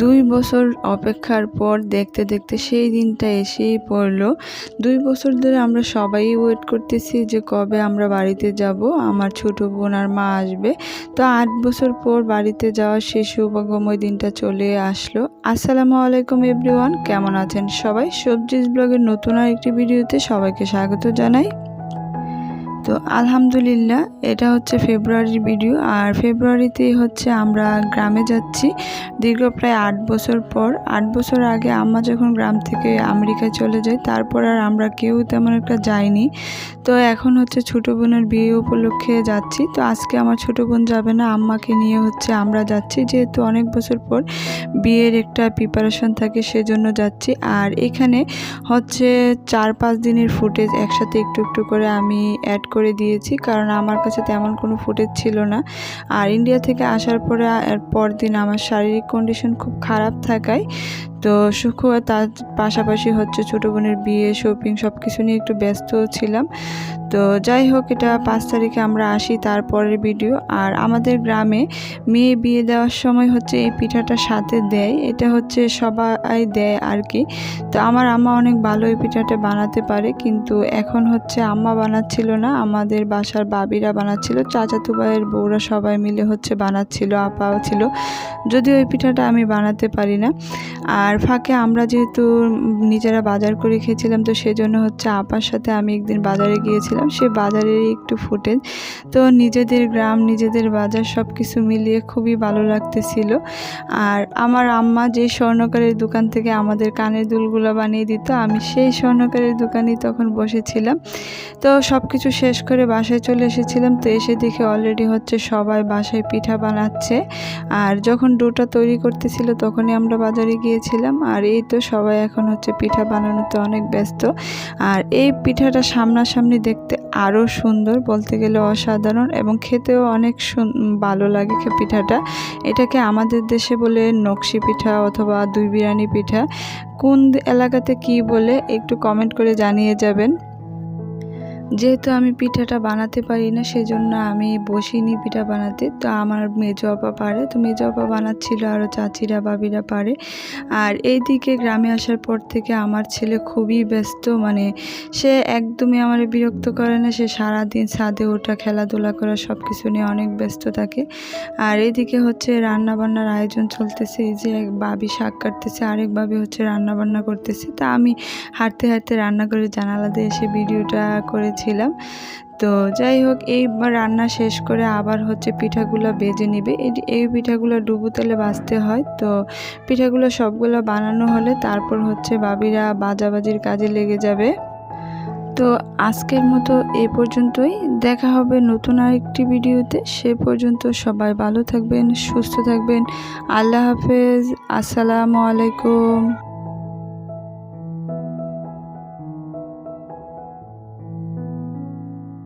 দুই বছর অপেক্ষার পর দেখতে দেখতে সেই দিনটা এসেই পড়ল। দুই বছর ধরে আমরা সবাই ওয়েট করতেছি যে কবে আমরা বাড়িতে যাব। আমার ছোট বোন আর মা আসবে। তো আট বছর পর বাড়িতে যাওয়ার সেই সৌভাগ্যময় দিনটা চলে আসলো। আসসালামু আলাইকুম এভরিওয়ান কেমন আছেন সবাই? সবজিস ব্লগের নতুন আর একটি ভিডিওতে সবাইকে স্বাগত জানাই। তো আলহামদুলিল্লাহ, এটা হচ্ছে ফেব্রুয়ারির ভিডিও আর ফেব্রুয়ারিতেই হচ্ছে আমরা গ্রামে যাচ্ছি। দীর্ঘ প্রায় আট বছর পর, আট বছর আগে আম্মা যখন গ্রাম থেকে আমেরিকায় চলে যায়, তারপর আর আমরা কেউ তেমন একটা যাইনি। তো এখন হচ্ছে ছোটো বোনের বিয়ে উপলক্ষে যাচ্ছি। তো আজকে আমার ছোটো বোন যাবে না, আম্মাকে নিয়ে হচ্ছে আমরা যাচ্ছি। যেহেতু অনেক বছর পর বিয়ের একটা প্রিপারেশন থাকে, সেজন্য যাচ্ছি। আর এখানে হচ্ছে চার পাঁচ দিনের ফুটেজ একসাথে একটু একটু করে আমি অ্যাড করে দিয়েছি, কারণ আমার কাছে তেমন কোনো ফুটেজ ছিল না। আর ইন্ডিয়া থেকে আসার পরে পরদিন আমার শারীরিক কন্ডিশন খুব খারাপ থাকায় তো সুখ তার পাশাপাশি হচ্ছে ছোটো বোনের বিয়ে, শপিং সব কিছু নিয়ে একটু ব্যস্ত ছিলাম। তো যাই হোক, এটা পাঁচ তারিখে আমরা আসি, তারপরের ভিডিও আর আমাদের গ্রামে মেয়ে বিয়ে দেওয়ার সময় হচ্ছে এই পিঠাটা সাথে দেয়। এটা হচ্ছে সবাই দেয় আর কি। তো আমার আম্মা অনেক ভালো এই পিঠাটা বানাতে পারে, কিন্তু এখন হচ্ছে আম্মা বানাচ্ছিল না, আমাদের বাসার বাবিরা বানাচ্ছিল, চাচাতো ভাইয়ের বউরা সবাই মিলে হচ্ছে বানাচ্ছিল, আপাও ছিল। যদিও ওই পিঠাটা আমি বানাতে পারি না। আর ফাঁকে আমরা যেহেতু নিজেরা বাজার করে খেয়েছিলাম, তো সেজন্য হচ্ছে আপার সাথে আমি একদিন বাজারে গিয়েছিলাম। সে বাজারেরই একটু ফুটেজ তো নিজেদের গ্রাম, নিজেদের বাজার সব কিছু মিলিয়ে খুবই ভালো লাগতেছিল। আর আমার আম্মা যে স্বর্ণকারের দোকান থেকে আমাদের কানের দুলগুলো বানিয়ে দিত, আমি সেই স্বর্ণকারের দোকানেই তখন বসেছিলাম। তো সব কিছু শেষ করে বাসায় চলে এসেছিলাম, তো এসে দেখে অলরেডি হচ্ছে সবাই বাসায় পিঠা বানাচ্ছে। আর যখন ডোটা তৈরি করতেছিল, তখনই আমরা বাজারে গিয়েছিলাম। আর এই তো সবাই এখন হচ্ছে পিঠা বানানোতে অনেক ব্যস্ত। আর এই পিঠাটা সামনাসামনি দেখতে আরও সুন্দর, বলতে গেলে অসাধারণ এবং খেতেও অনেক ভালো লাগে পিঠাটা। এটাকে আমাদের দেশে বলে নকশি পিঠা অথবা দুই বিরিয়ানি পিঠা। কোন এলাকাতে কি বলে একটু কমেন্ট করে জানিয়ে যাবেন। যেহেতু আমি পিঠাটা বানাতে পারি না, সেজন্য আমি বসিনি পিঠা বানাতে। তো আমার মেজো আপা পারে, তো মেজো আপা বানাচ্ছিল আরও চাচিরা, বাবিরা পারে। আর এই দিকে গ্রামে আসার পর থেকে আমার ছেলে খুবই ব্যস্ত মানে সে একদমই আমার বিরক্ত করে না। সে সারাদিন ছাদে ওঠা, খেলাধুলা করা সব কিছু নিয়ে অনেক ব্যস্ত থাকে। আর এদিকে হচ্ছে রান্না বান্নার আয়োজন চলতেছে, এই যে এক বাবি শাক কাটতেছে, আরেক বাবি হচ্ছে রান্না বান্না করতেছে। তা আমি হাঁটতে হাঁটতে রান্না করে জানালা দিয়ে এসে ভিডিওটা করেছি ছিলাম তো যাই হোক, এইবার রান্না শেষ করে আবার হচ্ছে পিঠাগুলো বেজে নিবে। এই পিঠাগুলো ডুবু তেলে বাজতে হয়। তো পিঠাগুলো সবগুলো বানানো হলে তারপর হচ্ছে বাবিরা বাজাবাজির কাজে লেগে যাবে। তো আজকের মতো এ পর্যন্তই। দেখা হবে নতুন আরেকটি ভিডিওতে। সে পর্যন্ত সবাই ভালো থাকবেন, সুস্থ থাকবেন। আল্লাহ হাফেজ। আসসালামু আলাইকুম।